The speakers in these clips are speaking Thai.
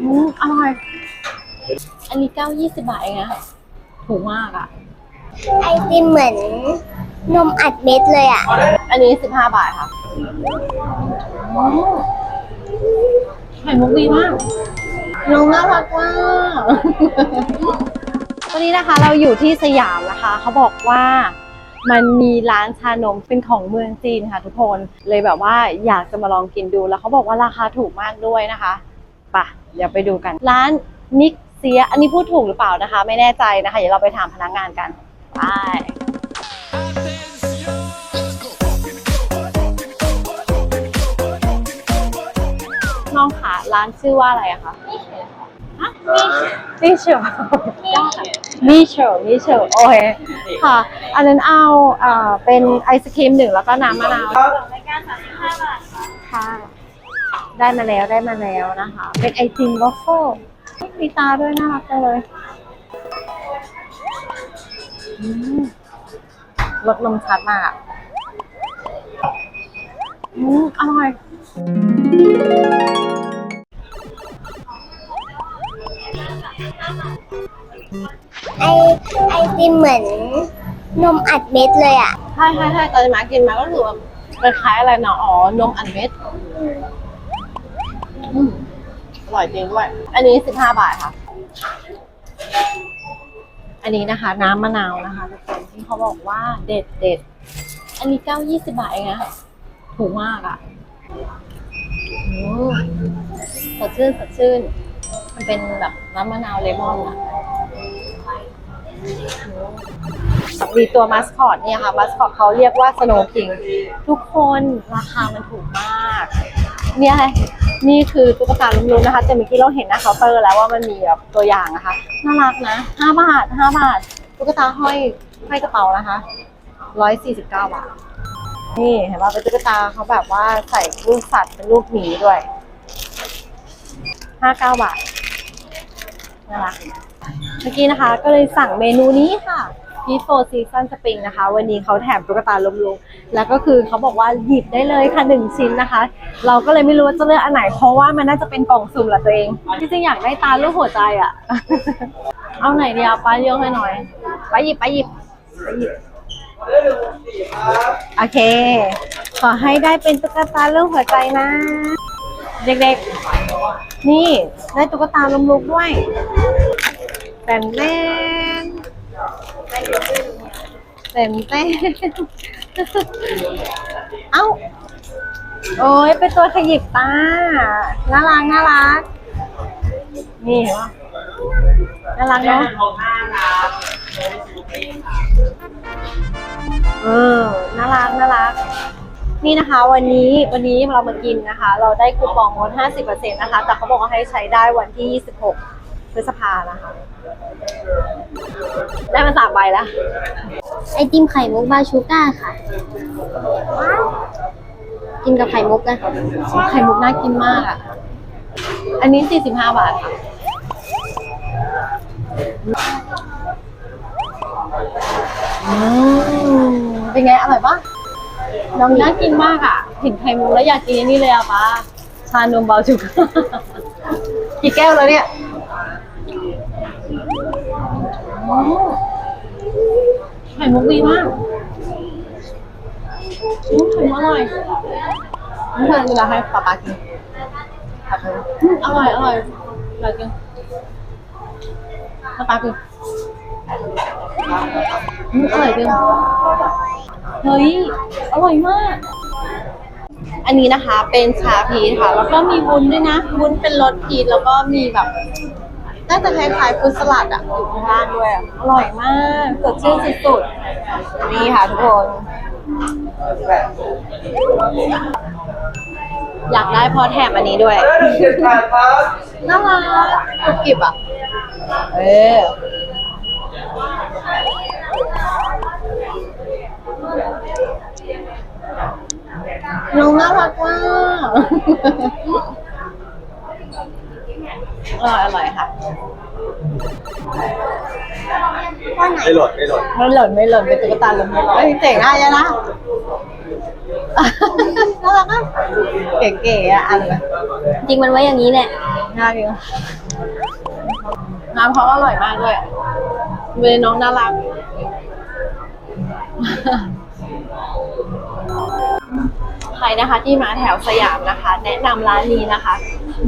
อืมอร่อย อันนี้เก้ายี่สิบบาทเองนะถูกมากอะ ไอติมเหมือนนมอัดเม็ดเลยอะ อันนี้สิบห้าบาทค่ะอืมไข่มุกดีมาก น้องน่ารักมากวันนี้นะคะเราอยู่ที่สยามนะคะ เขาบอกว่ามันมีร้านชานมเป็นของเมืองจีนค่ะทุกคน เลยแบบว่าอยากจะมาลองกินดูแล้วเขาบอกว่าราคาถูกมากด้วยนะคะไปะเดี๋ยวไปดูกัน ร้านนิกเซีย อันนี้พูดถูกหรือเปล่านะคะ ไม่แน่ใจนะคะ เดี๋ยวเราไปถามพนักงานกันไปน้องคะร้านชื่อว่าอะไรอะคะมิเชลมิเชลมิเชลโอเคค่ะ อันนั้นเอาเอ่อเป็นไอศครีมหนึ่งแล้วก็น้ำมะนาวค่ะ ได้มาแล้วได้มาแล้วนะคะ เป็นไอติมวอฟเฟิลมีตาด้วยน่ารักจังเลยอืมรสนมชัดมากอะอืมอร่อยไอไอติมเหมือนนมอัดเม็ดเลยอะ ใช่ใช่ใช่ตอนที่มากินมาก็คือแบบมันคล้ายอะไรเนาะอ๋อนมอัดเม็ด อร่อยจริงด้วย อันนี้สิบห้าบาทค่ะ อันนี้นะคะ น้ำมะนาวนะคะทุกคนที่เขาบอกว่าเด็ดเด็ด อันนี้เก้ายี่สิบบาทเองนะถูกมากอะสดชื่นสดชื่น มันเป็นแบบน้ำมะนาวเลมอนอะมีตัวมัสคอตเนี่ยค่ะ มัสคอตเขาเรียกว่าสโนว์คิง ทุกคนราคามันถูกมาก เนี่ยอะ นี่คือตุ๊กตาลุ้มๆนะคะแต่เมื่อกี้เราเห็นหน้าเคาน์เตอร์แล้วว่ามันมีแบบตัวอย่างนะคะน่ารักนะห้าบาทห้าบาทตุ๊กตาห้อยห้อยกระเป๋านะคะร้อยสี่สิบเก้าบาทนี่เห็นว่าเป็นตุ๊กตาเขาแบบว่าใส่รูปสัตว์เป็นรูปหมีด้วยห้าเก้าบาทน่ารักเมื่อกี้นะคะ ก็เลยสั่งเมนูนี้ค่ะ p ีโฟซีซันสปริงนะคะ วันนี้เขาแถมตุ๊กตาลมลุง แล้วก็คือเขาบอกว่าหยิบได้เลยค่ะหนึ่งชิ้นนะคะ เราก็เลยไม่รู้ว่าจะเลือกอันไหน เพราะว่ามันน่าจะเป็นกล่องสุ่มแหละตัวเอง จริงๆอยากได้ตาลูกหัวใจอะ เอาไหนดีอะป้าเลือกให้หน่อยไปหยิบไปหยิบไปหยิบโอเค ขอให้ได้เป็นตุ๊กตาลูกหัวใจนะ เด็กๆ นี่ได้ตุ๊กตาลมลุกด้วยแต้มแต้มแต้มแต้ม เอ้า โอ้ยเป็นตัวขยิบตาน่ารักน่ารัก นี่เห็นปะน่ารักเนาะเออน่ารักน่ารัก นี่นะคะวันนี้วันนี้เรามากินนะคะ เราได้คูปองลด50%นะคะ แต่เขาบอกว่าให้ใช้ได้วันที่ 26 พฤษภานะคะ ได้มาสามใบแล้ว ไอติมไข่มุกบาชูก้าค่ะ กินกับไข่มุกนะไข่มุกน่ากินมากอะ อันนี้ 45 บาทค่ะอืมเป็นไง อร่อยปะน้องน่ากินมากอะ เห็นไข่มุกแล้วอยากกินอันนี่เลยอะป้าชานมเบาจุกกี่แก้วแล้วเนี่ยอืม ไข่มุกดีมากอืมไข่มุกอร่อยนี่คือเวลาให้ป๊าป๊ากินป๊าป๊าอืมอร่อยอร่อยอร่อยจริงป๊าป๊ากินอืมอร่อยจริงเฮ้ยอร่อยมาก อันนี้นะคะเป็นชาพีชค่ะ แล้วก็มีวุ้นด้วยนะวุ้นเป็นรสพีชแล้วก็มีแบบ น่าจะคล้ายๆฟรุตสลัดอะอยู่ข้างล่างด้วยอะอร่อยมากสดชื่นสุดๆนี่ค่ะทุกคน อยากได้เพอแถมอันนี้ด้วย น่ารักกรุบกริบอะ เออน้องน่ารักมาก อ ร่อยอร่อยค่ะ ไม่หล่นไม่หล่นไม่หล่นไม่หล่นเป็นตุ๊กตาหล่นไม่หล่นเฮ้ยเจ๋งอะยะนะน่ารักอะเก๋ๆอะอันนี้จริงมันไว้อย่างนี้แหละอน่ากินน้ำเขาอร่อยมากด้วยเวลน้องน่ารักใครนะคะที่มาแถวสยามนะคะ แนะนำร้านนี้นะคะ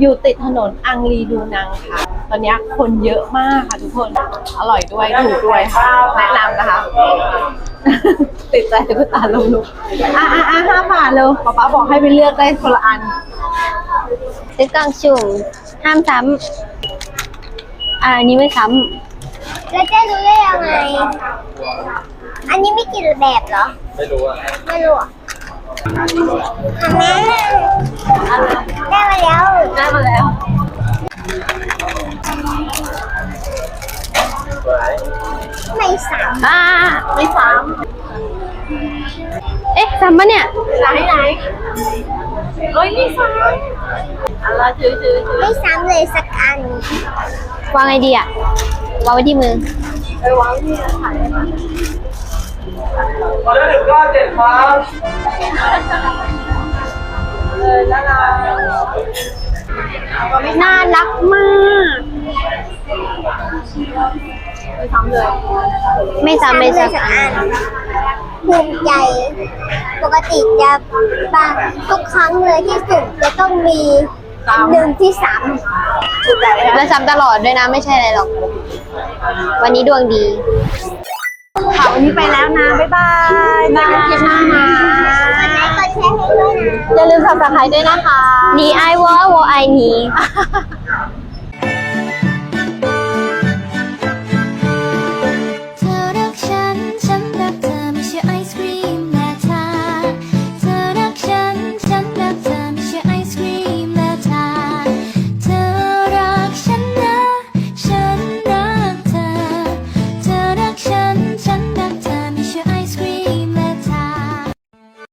อยู่ติดถนนอังรีดูนังค่ะ ตอนนี้คนเยอะมากค่ะทุกคน อร่อยด้วยถูกด้วยค่ะแนะนำนะคะ ติดใจตุ๊กตาลงลุกอะอะอะห้าบาทเร็วป๊าป๊าบอกให้ไปเลือกได้คนละอันซื้อกล่องสุ่มห้ามซ้ำอ่าอันนี้ไม่ซ้ำแล้วจะรู้ได้ยังไง อันนี้ไม่กี่แบบเหรอ ไม่รู้อะ ไม่รู้อะทำ แม่ได้มาแล้วได้มาแล้วสวยไม่ซ้อ่าไม่ซ้ำเอ๊ะซ้ำปะเนี่ยำไหนไหนเอ้ยไม่ซ้ำอะไรถือถือถือไม่ซ้ำเลยสักอัน วางไงดีอะ วางไว้ที่มือ ไปวางที่ถ่าย พอได้ถึงก็เจ็ดครับเออน่ารักน่ารักมากไม่ซ้ำเลย ไม่ซ้ำเลยสักอันภูมิใจ ปกติจะบางทุกครั้งเลยที่สุดจะต้องมีอันหนึ่งที่ซ้ำและซ้ำตลอดด้วยนะไม่ใช่อะไรหรอก วันนี้ดวงดี ค่ะวันนี้ไปแล้วนะ บ๊ายบายเจอกันคลิปหน้านะ กดแชร์ให้ด้วยนะ อย่าลืมสับสไครด้วยนะคะ 你爱我，我爱你。